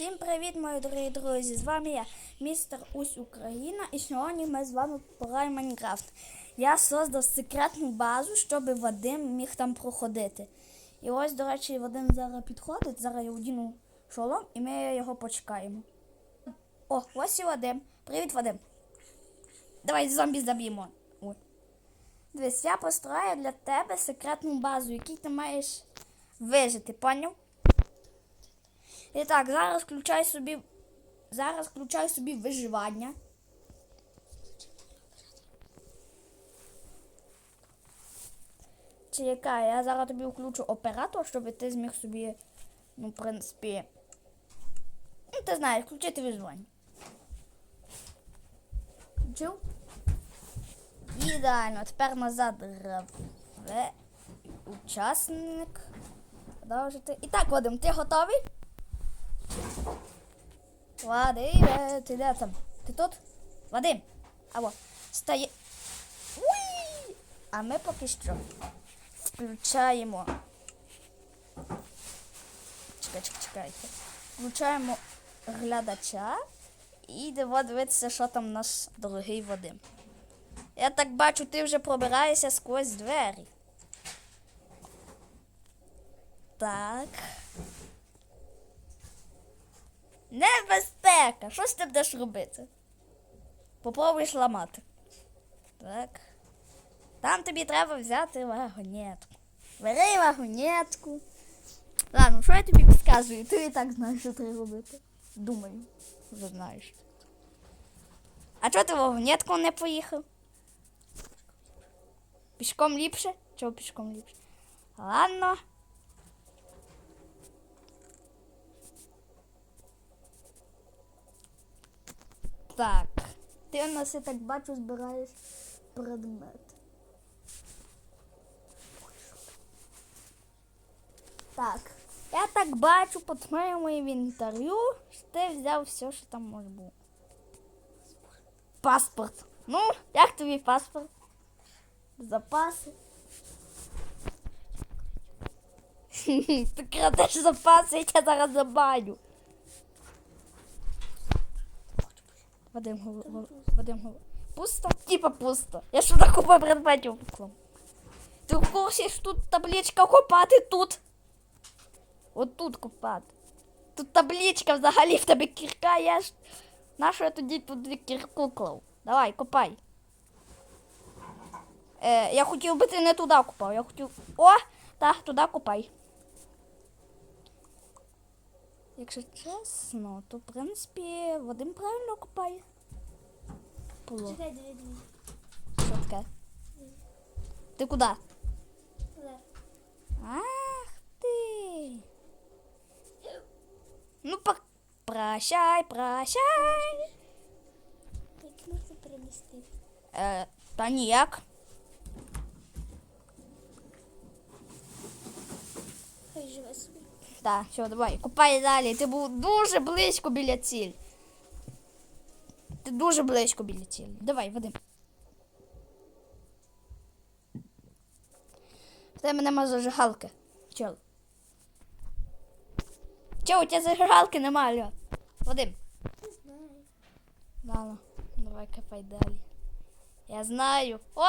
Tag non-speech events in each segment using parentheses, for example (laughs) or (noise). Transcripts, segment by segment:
Всім привіт, мої дорогі друзі! З вами я, містер Усь Україна, і сьогодні ми з вами пограємо Майнкрафт. Я создав секретну базу, щоб Вадим міг там проходити. І ось, до речі, Вадим зараз підходить, зараз я одіну шолом і ми його почекаємо. О, ось і Вадим. Привіт, Вадим. Давай зомбі заб'ємо. Дивись, я построю для тебе секретну базу, якій ти маєш вижити, поняв? І так, зараз включай собі. Зараз включай собі виживання. Чекай, я зараз тобі включу оператор, щоб ти зміг собі, ну, в принципі. Ну, ти знаєш, включити виживання. Включив? Ідеально, тепер назад. Учасник. Продовжити. І так, Вадим, ти готовий? Вадим, ти де там? Ти тут? Вадим. Або стає. Уй! А ми поки що включаємо. Чекай, чекай, чекайте. Включаємо глядача і йдемо дивитися, що там наш дорогий Вадим. Я так бачу, ти вже пробираєшся сквозь двері. Так. Небезпека! Що ж ти будеш робити? Попробуєш ламати. Так. Там тобі треба взяти вагонетку. Бери вагонетку. Ладно, що я тобі підказую? Ти і так знаєш, що треба робити. Думаю, вже знаєш. А чого ти вагонетку не поїхав? Пішком ліпше? Чого пішком ліпше? Ладно. Так. Ти у нас, я так бачу, збираєш предмет. Так. Я так бачу по твоєму інвентарю, що ти взяв все, що там може бути. Паспорт. Ну, як тобі паспорт? Запаси. (laughs) Ти крадеш запаси, я тебе зараз забаню. Вадим голова. Вадим голова. Пусто? Типа пусто. Я ж туди купив предметів поклав. Ти в курсі, що тут табличка копати тут? От тут копати. Тут табличка взагалі в тебе кірка, я ж. Нащо я тоді туди кірку клав? Давай, копай. Е, я хотів би ти не туди копав, я хотів. О! Так, туди копай. Якщо чесно, то в принципі Вадим правильно копає. Було. Чекай, дві дві. Що таке? Ти куди? Лев. Ах ти. Ну, пок... прощай, прощай. Як можна перемістити? Е, та ніяк. Хай живе собі. Так, все, давай, копай далі. Ти був дуже близько біля цілі. Ти дуже близько біля цілі. Давай, Вадим. В тебе нема зажигалки. Чел. Чел, у тебе зажигалки нема, алло. Вадим. Не знаю. Ладно, давай копай далі. Я знаю. О!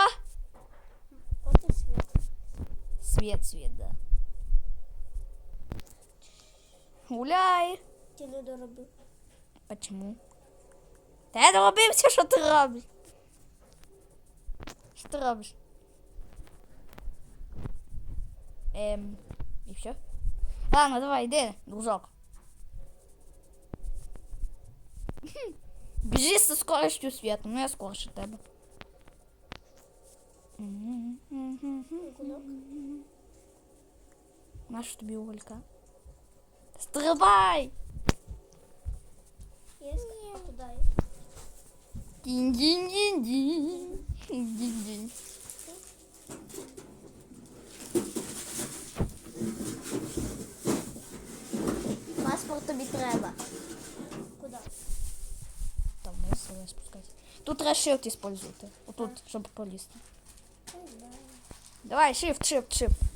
Свет, свет, да. Гуляй. Ти не доробив. Почему? Та я доробився, що ти робиш. Що ти робиш? Ем, і все? Ладно, давай, йди, дружок. Хм, Біжи зі скоростю світу, ну я скорше тебе. Кулак. Нащо тобі уголька? Стрибай! Є? А куди є? Дінь-дінь-дінь-дінь. Дінь-дінь. Паспорт тобі треба. Куди? Там вниз себе спускайся. Тут треба shift использувати. Отут, щоб полізти. Не знаю. Давай, shift, shift, shift.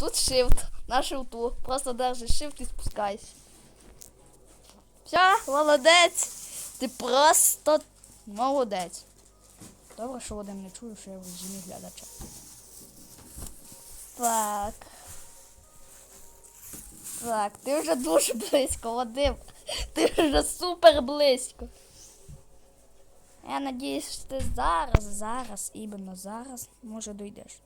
Тут shift. на шифту. Просто держиш shift і спускайся. Все, молодець. Ти просто молодець. Добре, що Вадим не чує, що я в режимі глядача. Так. Так, ти вже дуже близько, Вадим. Ти вже супер близько. Я надіюсь, що ти зараз, зараз, іменно зараз, може дойдеш.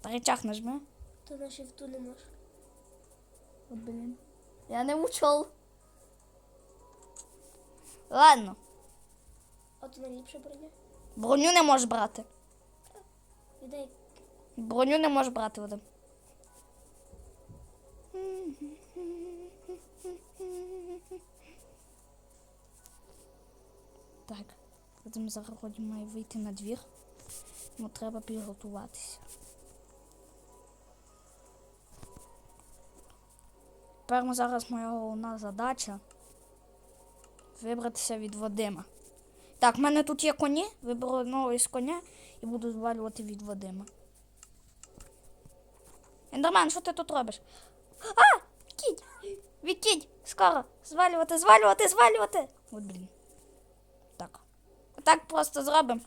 Та речах нажми. То на шифту не можеш. От, блін. Я не учел. Ладно, От найліпша броня. броню не можеш брати. Віддай. Броню не можеш брати, Вадим. Так, Вадим зараз вроді має вийти на двір. Йому треба підготуватися. Тепер ми зараз моя головна задача вибратися від Вадима. Так, в мене тут є коні, виберу одного із коня і буду звалювати від Вадима. Ендермен, що ти тут робиш? А! Відкидь! Відкидь! Скоро! Звалювати, звалювати, звалювати! От блін. Так. Так просто зробимо.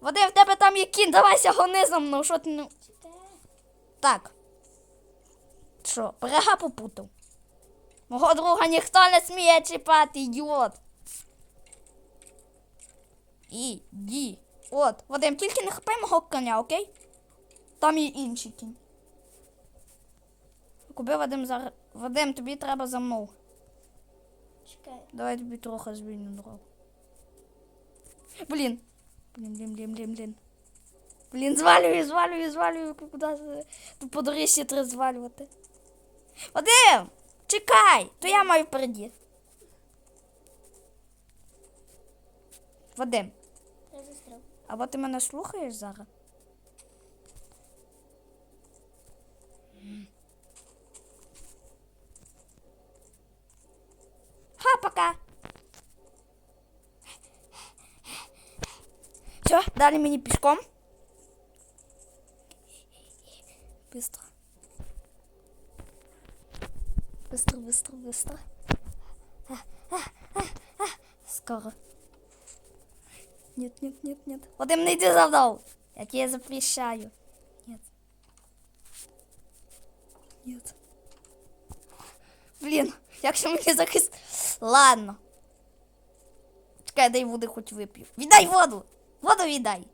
Вадим, в тебе там є кінь, давайся гони за мною, що ти. Чите. Так. Що, берега попутав? Мого друга ніхто не сміє чіпати, ідіот. Іді. От, Вадим, тільки не хапай мого коня, окей? Там є інший кінь. Куби Вадим зараз. Вадим, тобі треба за мною. Чекай. Давай тобі трохи звільню дорогу. Блін. Блін, блін, блін, блін, блін. Блін, звалюю, звалюю, звалюю. Куди по доріжці треба звалювати. Вадим! Чекай! То я маю впереді. Вадим, Я застряв. або ти мене слухаєш зараз? Ха, пока. Все, далі мені пішком. Быстро. Быстро, быстро, быстро. А, а, а, а. Скоро. Нет, нет, нет, нет. Вадим, не йди за мною. Я тебе запрещаю. Нет. Нет. Блін, як же мені захист... Ладно. Чекай, дай води хоч вип'ю. Віддай воду! Воду віддай.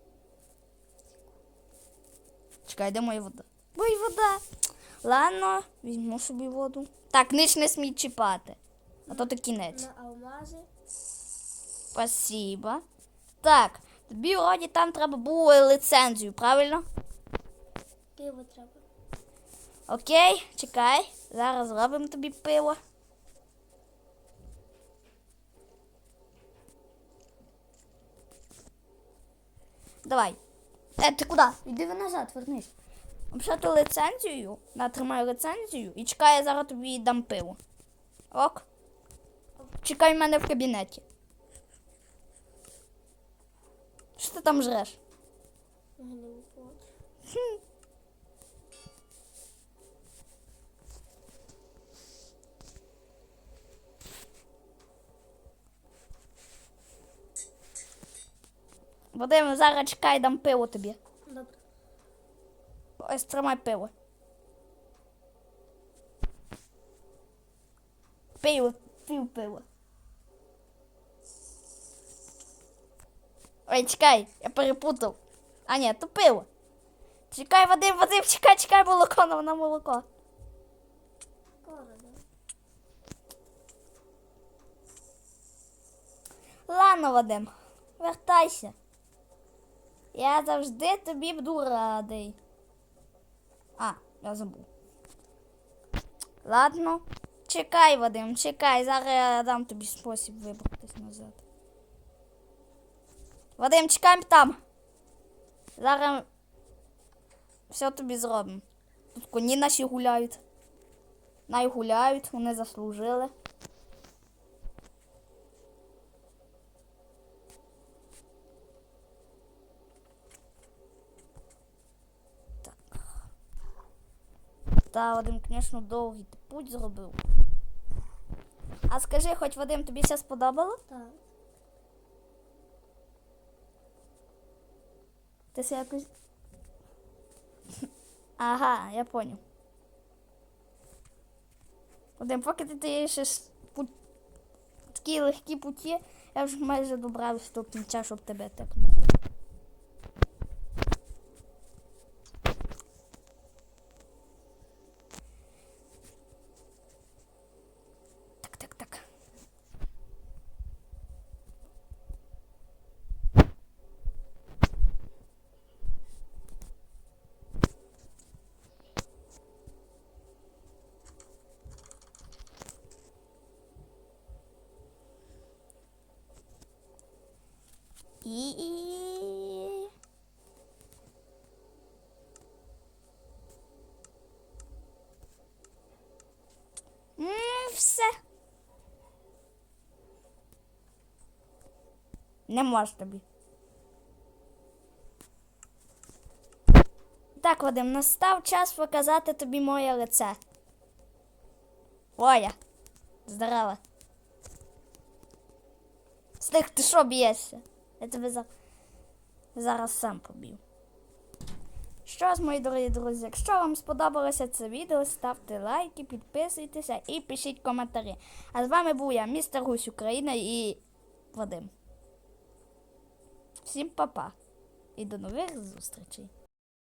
Чекай, де моя вода? Ой, вода. Ладно, візьму собі воду. Так, нич не смій чіпати. А то то кінець. На алмази. Спасибо. Так, тобі вроді там треба було лицензію, правильно? Пиво треба. Окей, чекай. Зараз зробимо тобі пиво. Давай. Е, ти куди? Іди назад, вернись. Обшати лицензію, натримай лицензію і чекай, я зараз тобі дам пиво. Ок. Чекай мене в кабінеті. Що ти там жреш? Гнилу. Вадим, зараз чекай, дам пиво тобі. Ось тримай пиво. Пиво, пив пиво. Ой, чекай, я перепутав. А ні, то пиво. Чекай, Вадим, Вадим, чекай, чекай, молоко, на, молоко. Ладно, Вадим, вертайся. Я завжди тобі буду радий. А, я забув. Ладно. Чекай, Вадим, чекай. Зараз я дам тобі спосіб вибратись назад. Вадим, чекай там. Зараз все тобі зробимо. Тут коні наші гуляють. Най гуляють, вони заслужили. Та Вадим, звісно, довгий путь зробив. А скажи, хоч Вадим, тобі все сподобало? Так. Ти все якось. Ага, я поняв. Вадим, поки ти даєш ще с- пу- такі легкі путі, я вже майже добрався до кінця, щоб тебе тепнути. М, Все. Не можу тобі. Так, Вадим, настав час показати тобі моє лице. Оля. Здорово. Стих, ти що б'єшся? Я тебе за... зараз сам поб'ю. Що ж, мої дорогі друзі, якщо вам сподобалося це відео, ставте лайки, підписуйтеся і пишіть коментарі. А з вами був я, містер Гусь Україна і Вадим. Всім па-па і до нових зустрічей!